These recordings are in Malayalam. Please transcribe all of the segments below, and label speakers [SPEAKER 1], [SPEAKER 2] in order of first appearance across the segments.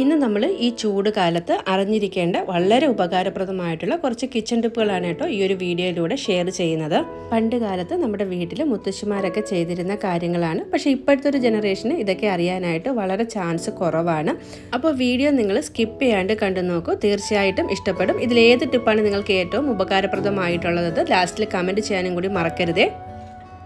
[SPEAKER 1] ഇന്ന് നമ്മൾ ഈ ചൂട് കാലത്ത് അറിഞ്ഞിരിക്കേണ്ട വളരെ ഉപകാരപ്രദമായിട്ടുള്ള കുറച്ച് കിച്ചൺ ടിപ്പുകളാണ് കേട്ടോ ഈ ഒരു വീഡിയോയിലൂടെ ഷെയർ ചെയ്യുന്നത്. പണ്ട് കാലത്ത് നമ്മുടെ വീട്ടിൽ മുത്തശ്ശിമാരൊക്കെ ചെയ്തിരുന്ന കാര്യങ്ങളാണ്. പക്ഷേ ഇപ്പോഴത്തെ ഒരു ജനറേഷന് ഇതൊക്കെ അറിയാനായിട്ട് വളരെ ചാൻസ് കുറവാണ്. അപ്പോൾ വീഡിയോ നിങ്ങൾ സ്കിപ്പ് ചെയ്യാണ്ട് കണ്ടു നോക്കൂ. തീർച്ചയായിട്ടും ഇഷ്ടപ്പെടും. ഇതിൽ ഏത് ടിപ്പാണ് നിങ്ങൾക്ക് ഏറ്റവും ഉപകാരപ്രദമായിട്ടുള്ളത്? ലാസ്റ്റിൽ കമന്റ് ചെയ്യാനും കൂടി മറക്കരുതേ.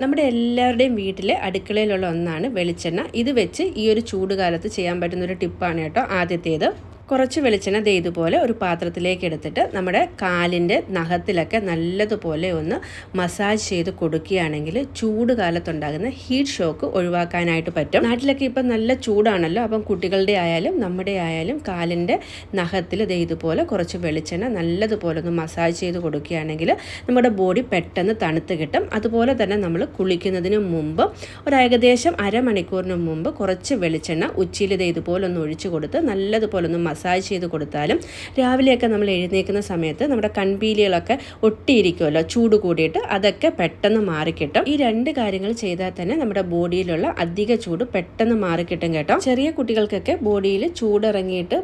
[SPEAKER 1] നമ്മുടെ എല്ലാവരുടെയും വീട്ടിലെ അടുക്കളയിലുള്ള ഒന്നാണ് വെളിച്ചെണ്ണ. ഇത് വെച്ച് ഈ ഒരു ചൂട് കാലത്ത് ചെയ്യാൻ പറ്റുന്ന ഒരു ടിപ്പാണ് കേട്ടോ ആദ്യത്തേത്. കുറച്ച് വെളിച്ചെണ്ണ ദേ ഇതുപോലെ ഒരു പാത്രത്തിലേക്ക് എടുത്തിട്ട് നമ്മുടെ കാലിന്റെ നഖത്തിലൊക്കെ നല്ലതുപോലെ ഒന്ന് മസാജ് ചെയ്ത് കൊടുക്കുകയാണെങ്കിൽ ചൂട് കാലത്തുണ്ടാകുന്ന ഹീറ്റ് ഷോക്ക് ഒഴിവാക്കാനായിട്ട് പറ്റും. നാട്ടിലൊക്കെ ഇപ്പം നല്ല ചൂടാണല്ലോ. അപ്പം കുട്ടികളുടെ ആയാലും നമ്മുടെ ആയാലും കാലിന്റെ നഖത്തിൽ ദേ ഇതുപോലെ കുറച്ച് വെളിച്ചെണ്ണ നല്ലതുപോലെ ഒന്ന് മസാജ് ചെയ്ത് കൊടുക്കുകയാണെങ്കിൽ നമ്മുടെ ബോഡി പെട്ടെന്ന് തണുത്ത് കിട്ടും. അതുപോലെ തന്നെ നമ്മൾ കുളിക്കുന്നതിന് മുമ്പ് ഒരു ഏകദേശം അരമണിക്കൂറിന് മുമ്പ് കുറച്ച് വെളിച്ചെണ്ണ ഉച്ചയിൽ ദേ ഇതുപോലെ ഒന്ന് ഒഴിച്ച് കൊടുത്ത് നല്ലതുപോലെ ഒന്ന് മസാജ് ചെയ്ത് കൊടുത്താലും രാവിലെയൊക്കെ നമ്മൾ എഴുന്നേൽക്കുന്ന സമയത്ത് നമ്മുടെ കൺപീലികളൊക്കെ ഒട്ടിയിരിക്കുമല്ലോ ചൂട് കൂടിയിട്ട് അതൊക്കെ പെട്ടെന്ന് മാറിക്കിട്ടും. ഈ രണ്ട് കാര്യങ്ങൾ ചെയ്താൽ തന്നെ നമ്മുടെ ബോഡിയിലുള്ള അധിക ചൂട് പെട്ടെന്ന് മാറിക്കിട്ടും കേട്ടോ. ചെറിയ കുട്ടികൾക്കൊക്കെ ബോഡിയിൽ ചൂടിറങ്ങിയിട്ട്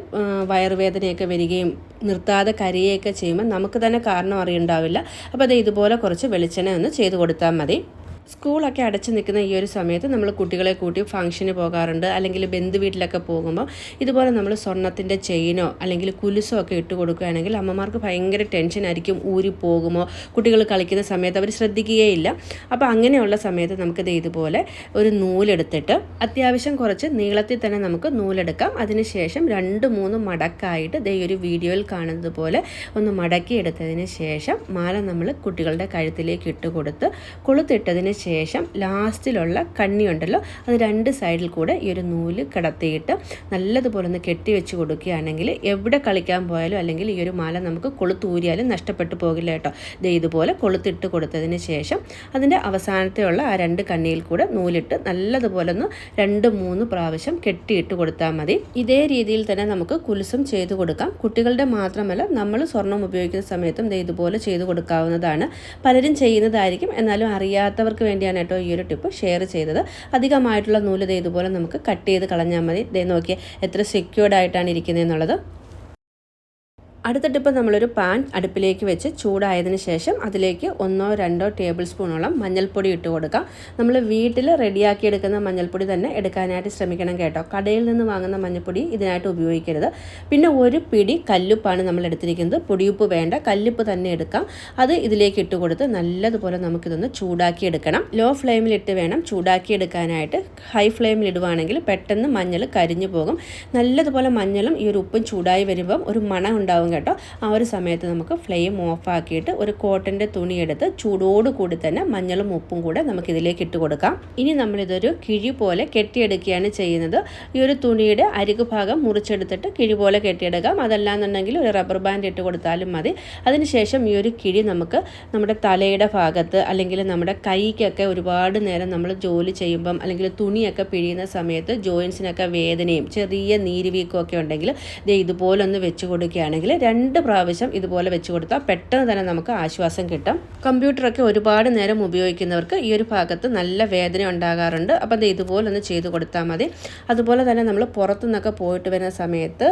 [SPEAKER 1] വയറുവേദനയൊക്കെ വരികയും നിർത്താതെ കരയുകയൊക്കെ ചെയ്യുമ്പോൾ നമുക്ക് തന്നെ കാരണം അറിയുണ്ടാവില്ല. അപ്പോൾ അത് ഇതുപോലെ കുറച്ച് വെളിച്ചെണ്ണ ഒന്ന് ചെയ്ത് കൊടുത്താൽ മതി. സ്കൂളൊക്കെ അടച്ചു നിൽക്കുന്ന ഈ ഒരു സമയത്ത് നമ്മൾ കുട്ടികളെ കൂട്ടി ഫംഗ്ഷന് പോകാറുണ്ട്. അല്ലെങ്കിൽ ബന്ധു വീട്ടിലൊക്കെ പോകുമ്പോൾ ഇതുപോലെ നമ്മൾ സ്വർണത്തിന്റെ ചെയിനോ അല്ലെങ്കിൽ കുലുസോ ഒക്കെ ഇട്ട് കൊടുക്കുകയാണെങ്കിൽ അമ്മമാർക്ക് ഭയങ്കര ടെൻഷൻ ആയിരിക്കും ഊരി പോകുമോ കുട്ടികൾ കളിക്കുന്ന സമയത്ത് അവർ ശ്രദ്ധിക്കുകയില്ല. അപ്പോൾ അങ്ങനെയുള്ള സമയത്ത് നമുക്കിത് ഇതുപോലെ ഒരു നൂലെടുത്തിട്ട് അത്യാവശ്യം കുറച്ച് നീളത്തിൽ തന്നെ നമുക്ക് നൂലെടുക്കാം. അതിനുശേഷം രണ്ട് മൂന്ന് മടക്കായിട്ട് ദേ ഒരു വീഡിയോയിൽ കാണുന്നത് പോലെ ഒന്ന് മടക്കിയെടുത്തതിന് ശേഷം മാല നമ്മൾ കുട്ടികളുടെ കഴുത്തിലേക്ക് ഇട്ട് കൊടുത്ത് കൊളുത്തിട്ടതിന് ശേഷം ലാസ്റ്റിലുള്ള കണ്ണി ഉണ്ടല്ലോ അത് രണ്ട് സൈഡിൽ കൂടെ ഈ ഒരു നൂൽ കിടത്തിയിട്ട് നല്ലതുപോലെ ഒന്ന് കെട്ടി വെച്ച് കൊടുക്കുകയാണെങ്കിൽ എവിടെ കളിക്കാൻ പോയാലും അല്ലെങ്കിൽ ഈ ഒരു മാല നമുക്ക് കൊളുത്തൂരിയാലും നഷ്ടപ്പെട്ടു പോകില്ല കേട്ടോ. ദേ ഇതുപോലെ കൊളുത്തിട്ട് കൊടുത്തതിന് ശേഷം അതിന്റെ അവസാനത്തെയുള്ള ആ രണ്ട് കണ്ണിയിൽ കൂടെ നൂലിട്ട് നല്ലതുപോലെ ഒന്ന് രണ്ട് മൂന്ന് പ്രാവശ്യം കെട്ടിയിട്ട് കൊടുത്താൽ മതി. ഇതേ രീതിയിൽ തന്നെ നമുക്ക് കുലുസും ചെയ്ത് കൊടുക്കാം. കുട്ടികളുടെ മാത്രമല്ല നമ്മൾ സ്വർണം ഉപയോഗിക്കുന്ന സമയത്തും ഇതുപോലെ ചെയ്ത് കൊടുക്കാവുന്നതാണ്. പലരും ചെയ്യുന്നതായിരിക്കും. എന്നാലും അറിയാത്തവർക്ക് വേണ്ടിയാണ് കേട്ടോ ഈ ഒരു ടിപ്പ് ഷെയർ ചെയ്തത്. അധികമായിട്ടുള്ള നൂൽ ഇതുപോലെ നമുക്ക് കട്ട് ചെയ്ത് കളഞ്ഞാൽ മതി. ഇതേ നോക്കിയാൽ എത്ര സെക്യൂർഡ് ആയിട്ടാണ് ഇരിക്കുന്നത് എന്നുള്ളത്. അടുത്ത ടിപ്പ് നമ്മളൊരു പാൻ അടുപ്പിലേക്ക് വെച്ച് ചൂടായതിനു ശേഷം അതിലേക്ക് ഒന്നോ രണ്ടോ ടേബിൾ സ്പൂണോളം മഞ്ഞൾപ്പൊടി ഇട്ട് കൊടുക്കാം. നമ്മൾ വീട്ടിൽ റെഡിയാക്കി എടുക്കുന്ന മഞ്ഞൾപ്പൊടി തന്നെ എടുക്കാനായിട്ട് ശ്രമിക്കണം കേട്ടോ. കടയിൽ നിന്ന് വാങ്ങുന്ന മഞ്ഞൾപ്പൊടി ഇതിനായിട്ട് ഉപയോഗിക്കരുത്. പിന്നെ ഒരു പിടി കല്ലുപ്പാണ് നമ്മൾ എടുത്തിരിക്കുന്നത്. പൊടിയുപ്പ് വേണ്ട കല്ലുപ്പ് തന്നെ എടുക്കാം. അത് ഇതിലേക്ക് ഇട്ട് കൊടുത്ത് നല്ലതുപോലെ നമുക്കിതൊന്ന് ചൂടാക്കി എടുക്കണം. ലോ ഫ്ലെയിമിലിട്ട് വേണം ചൂടാക്കി എടുക്കാനായിട്ട്. ഹൈ ഫ്ലെയിമിൽ ഇടുവാണെങ്കിൽ പെട്ടെന്ന് മഞ്ഞൾ കരിഞ്ഞു പോകും. നല്ലതുപോലെ മഞ്ഞളും ഈ ഒരു ഉപ്പും ചൂടായി വരുമ്പം ഒരു മണം ഉണ്ടാവും കേട്ടോ. ആ ഒരു സമയത്ത് നമുക്ക് ഫ്ലെയിം ഓഫാക്കിയിട്ട് ഒരു കോട്ടന്റെ തുണി എടുത്ത് ചൂടോട് കൂടി തന്നെ മഞ്ഞളും ഉപ്പും കൂടെ നമുക്ക് ഇതിലേക്ക് ഇട്ട് കൊടുക്കാം. ഇനി നമ്മളിതൊരു കിഴി പോലെ കെട്ടിയെടുക്കുകയാണ് ചെയ്യുന്നത്. ഈ ഒരു തുണിയുടെ അരികു ഭാഗം മുറിച്ചെടുത്തിട്ട് കിഴി പോലെ കെട്ടിയെടുക്കാം. അതല്ലാന്നുണ്ടെങ്കിൽ ഒരു റബ്ബർ ബാൻഡ് ഇട്ട് കൊടുത്താലും മതി. അതിനുശേഷം ഈ ഒരു കിഴി നമുക്ക് നമ്മുടെ തലയുടെ ഭാഗത്ത് അല്ലെങ്കിൽ നമ്മുടെ കൈക്കൊക്കെ ഒരുപാട് നേരം നമ്മൾ ജോലി ചെയ്യുമ്പം അല്ലെങ്കിൽ തുണിയൊക്കെ പിഴിയുന്ന സമയത്ത് ജോയിൻസിനൊക്കെ വേദനയും ചെറിയ നീരുവീക്കമൊക്കെ ഉണ്ടെങ്കിൽ ഇതേ ഇതുപോലൊന്ന് വെച്ച് കൊടുക്കുകയാണെങ്കിൽ രണ്ട് പ്രാവശ്യം ഇതുപോലെ വെച്ച് കൊടുത്താൽ പെട്ടെന്ന് തന്നെ നമുക്ക് ആശ്വാസം കിട്ടും. കമ്പ്യൂട്ടറൊക്കെ ഒരുപാട് നേരം ഉപയോഗിക്കുന്നവർക്ക് ഈ ഒരു ഭാഗത്ത് നല്ല വേദന ഉണ്ടാകാറുണ്ട്. അപ്പം അത് ഇതുപോലെ ഒന്ന് ചെയ്ത് കൊടുത്താൽ മതി. അതുപോലെ തന്നെ നമ്മൾ പുറത്തു നിന്നൊക്കെ പോയിട്ട് വരുന്ന സമയത്ത്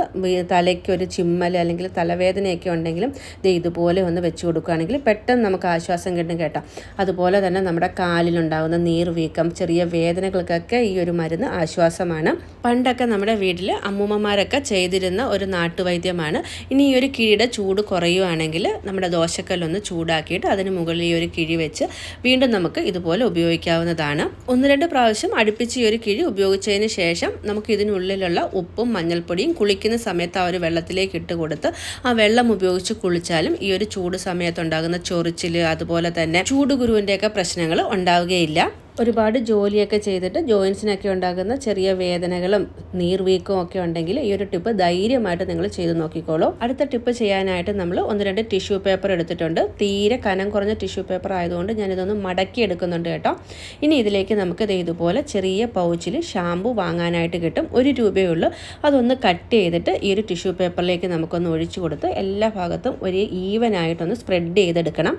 [SPEAKER 1] തലയ്ക്ക് ഒരു ചിമ്മൽ അല്ലെങ്കിൽ തലവേദനയൊക്കെ ഉണ്ടെങ്കിലും ഇത് ഇതുപോലെ ഒന്ന് വെച്ച് കൊടുക്കുകയാണെങ്കിൽ പെട്ടെന്ന് നമുക്ക് ആശ്വാസം കിട്ടും കേട്ടോ. അതുപോലെ തന്നെ നമ്മുടെ കാലിലുണ്ടാകുന്ന നീർവീക്കം ചെറിയ വേദനകൾക്കൊക്കെ ഈ ഒരു മരുന്ന് ആശ്വാസമാണ്. പണ്ടൊക്കെ നമ്മുടെ വീട്ടിൽ അമ്മൂമ്മമാരൊക്കെ ചെയ്തിരുന്ന ഒരു നാട്ടുവൈദ്യമാണ്. ഇനി ഈ ഒരു കിഴിയുടെ ചൂട് കുറയുവാണെങ്കിൽ നമ്മുടെ ദോശക്കല്ലൊന്ന് ചൂടാക്കിയിട്ട് അതിന് മുകളിൽ ഈ ഒരു കിഴി വെച്ച് വീണ്ടും നമുക്ക് ഇതുപോലെ ഉപയോഗിക്കാവുന്നതാണ്. ഒന്ന് രണ്ട് പ്രാവശ്യം അടുപ്പിച്ച് ഈ ഒരു കിഴി ഉപയോഗിച്ചതിന് ശേഷം നമുക്ക് ഇതിനുള്ളിലുള്ള ഉപ്പും മഞ്ഞൾപ്പൊടിയും കുളിക്കുന്ന സമയത്ത് ആ ഒരു വെള്ളത്തിലേക്ക് ഇട്ട് കൊടുത്ത് ആ വെള്ളം ഉപയോഗിച്ച് കുളിച്ചാലും ഈ ഒരു ചൂട് സമയത്തുണ്ടാകുന്ന ചൊറിച്ചിൽ അതുപോലെ തന്നെ ചൂട് ഗുരുവിന്റെയൊക്കെ പ്രശ്നങ്ങൾ ഉണ്ടാവുകയില്ല. ഒരുപാട് ജോലിയൊക്കെ ചെയ്തിട്ട് ജോയിൻസിനൊക്കെ ഉണ്ടാകുന്ന ചെറിയ വേദനകളും നീർവീക്കവും ഒക്കെ ഉണ്ടെങ്കിൽ ഈ ഒരു ടിപ്പ് ധൈര്യമായിട്ട് നിങ്ങൾ ചെയ്ത് നോക്കിക്കോളൂ. അടുത്ത ടിപ്പ് ചെയ്യാനായിട്ട് നമ്മൾ ഒന്ന് രണ്ട് ടിഷ്യൂ പേപ്പർ എടുത്തിട്ടുണ്ട്. തീരെ കനം കുറഞ്ഞ ടിഷ്യൂ പേപ്പർ ആയതുകൊണ്ട് ഞാനിതൊന്ന് മടക്കി എടുക്കുന്നുണ്ട് കേട്ടോ. ഇനി ഇതിലേക്ക് നമുക്ക് ദേ ഇതുപോലെ ചെറിയ പൗച്ചിൽ ഷാമ്പു വാങ്ങാനായിട്ട് കിട്ടും. ഒരു രൂപയേ ഉള്ളൂ. അതൊന്ന് കട്ട് ചെയ്തിട്ട് ഈ ഒരു ടിഷ്യൂ പേപ്പറിലേക്ക് നമുക്കൊന്ന് ഒഴിച്ചു കൊടുത്ത് എല്ലാ ഭാഗത്തും ഒരു ഈവനായിട്ടൊന്ന് സ്പ്രെഡ് ചെയ്തെടുക്കണം.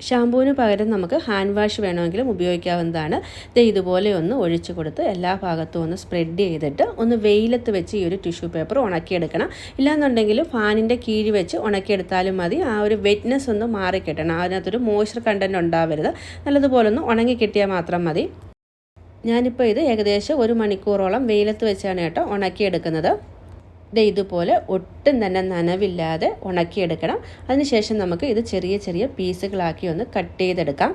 [SPEAKER 1] ഷാമ്പൂവിന് പകരം നമുക്ക് ഹാൻഡ് വാഷ് വേണമെങ്കിലും ഉപയോഗിക്കാവുന്നതാണ്. ഇത് ഇതുപോലെ ഒന്ന് ഒഴിച്ചു കൊടുത്ത് എല്ലാ ഭാഗത്തും ഒന്ന് സ്പ്രെഡ് ചെയ്തിട്ട് ഒന്ന് വെയിലത്ത് വെച്ച് ഈ ഒരു ടിഷ്യൂ പേപ്പർ ഉണക്കിയെടുക്കണം. ഇല്ലാന്നുണ്ടെങ്കിൽ ഫാനിന്റെ കീഴ് വെച്ച് ഉണക്കിയെടുത്താലും മതി. ആ ഒരു വെറ്റ്നസ് ഒന്ന് മാറിക്കിട്ടണം. അതിനകത്തൊരു മോയ്സ്ചർ കണ്ടന്റ് ഉണ്ടാവരുത്. നല്ലതുപോലെ ഒന്ന് ഉണങ്ങി കിട്ടിയാൽ മാത്രം മതി. ഞാനിപ്പോൾ ഇത് ഏകദേശം ഒരു മണിക്കൂറോളം വെയിലത്ത് വെച്ചാണ് കേട്ടോ ഉണക്കിയെടുക്കുന്നത്. ഇതുപോലെ ഒട്ടും തന്നെ നനവില്ലാതെ ഉണക്കിയെടുക്കണം. അതിനുശേഷം നമുക്ക് ഇത് ചെറിയ ചെറിയ പീസുകളാക്കി ഒന്ന് കട്ട് ചെയ്തെടുക്കാം.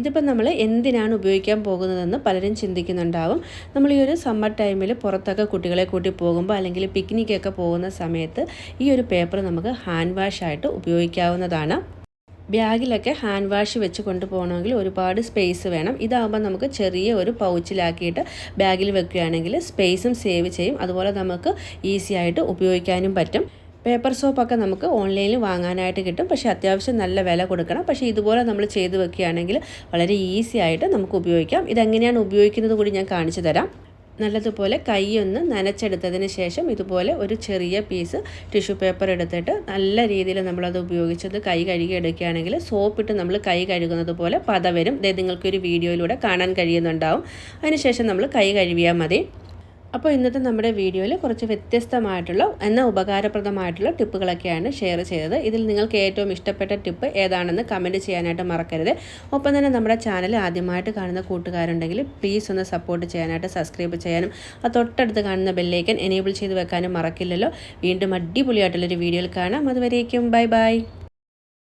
[SPEAKER 1] ഇതിപ്പോൾ നമ്മൾ എന്തിനാണ് ഉപയോഗിക്കാൻ പോകുന്നതെന്ന് പലരും ചിന്തിക്കുന്നുണ്ടാവും. നമ്മൾ ഈ ഒരു സമ്മർ ടൈമിൽ പുറത്തൊക്കെ കുട്ടികളെ കൂട്ടി പോകുമ്പോൾ അല്ലെങ്കിൽ പിക്നിക്കൊക്കെ പോകുന്ന സമയത്ത് ഈ ഒരു പേപ്പർ നമുക്ക് ഹാൻഡ് വാഷ് ആയിട്ട് ഉപയോഗിക്കാവുന്നതാണ്. ബാഗിലൊക്കെ ഹാൻഡ് വാഷ് വെച്ച് കൊണ്ടുപോകണമെങ്കിൽ ഒരുപാട് സ്പേസ് വേണം. ഇതാകുമ്പോൾ നമുക്ക് ചെറിയ ഒരു പൗച്ചിലാക്കിയിട്ട് ബാഗിൽ വെക്കുകയാണെങ്കിൽ സ്പേസും സേവ് ചെയ്യും. അതുപോലെ നമുക്ക് ഈസി ആയിട്ട് ഉപയോഗിക്കാനും പറ്റും. പേപ്പർ സോപ്പൊക്കെ നമുക്ക് ഓൺലൈനിൽ വാങ്ങാനായിട്ട് കിട്ടും. പക്ഷേ അത്യാവശ്യം നല്ല വില കൊടുക്കണം. പക്ഷേ ഇതുപോലെ നമ്മൾ ചെയ്ത് വെക്കുകയാണെങ്കിൽ വളരെ ഈസി ആയിട്ട് നമുക്ക് ഉപയോഗിക്കാം. ഇതെങ്ങനെയാണ് ഉപയോഗിക്കുന്നത് കൂടി ഞാൻ കാണിച്ചു തരാം. നല്ലതുപോലെ കൈയൊന്ന് നനച്ചെടുത്തതിന് ശേഷം ഇതുപോലെ ഒരു ചെറിയ പീസ് ടിഷ്യൂ പേപ്പർ എടുത്തിട്ട് നല്ല രീതിയിൽ നമ്മളത് ഉപയോഗിച്ചത് കൈ കഴുകി എടുക്കുകയാണെങ്കിൽ സോപ്പിട്ട് നമ്മൾ കൈ കഴുകുന്നത് പോലെ പത വരും. ഇത് നിങ്ങൾക്കൊരു വീഡിയോയിലൂടെ കാണാൻ കഴിയുന്നുണ്ടാവും. അതിനുശേഷം നമ്മൾ കൈ കഴുകിയാൽ മതി. അപ്പോൾ ഇന്നത്തെ നമ്മുടെ വീഡിയോയിൽ കുറച്ച് വ്യത്യസ്തമായിട്ടുള്ള എന്നാൽ ഉപകാരപ്രദമായിട്ടുള്ള ടിപ്പുകളൊക്കെയാണ് ഷെയർ ചെയ്തത്. ഇതിൽ നിങ്ങൾക്ക് ഏറ്റവും ഇഷ്ടപ്പെട്ട ടിപ്പ് ഏതാണെന്ന് കമന്റ് ചെയ്യാനായിട്ട് മറക്കരുത്. ഒപ്പം തന്നെ നമ്മുടെ ചാനൽ ആദ്യമായിട്ട് കാണുന്ന കൂട്ടുകാരുണ്ടെങ്കിൽ പ്ലീസ് ഒന്ന് സപ്പോർട്ട് ചെയ്യാനായിട്ട് സബ്സ്ക്രൈബ് ചെയ്യാനും ആ തൊട്ടടുത്ത് കാണുന്ന ബെല്ലേക്കൻ എനേബിൾ ചെയ്ത് വെക്കാനും മറക്കില്ലല്ലോ. വീണ്ടും അടിപൊളിയായിട്ടുള്ളൊരു വീഡിയോയിൽ കാണാം. അതുവരേക്കും ബൈ ബൈ.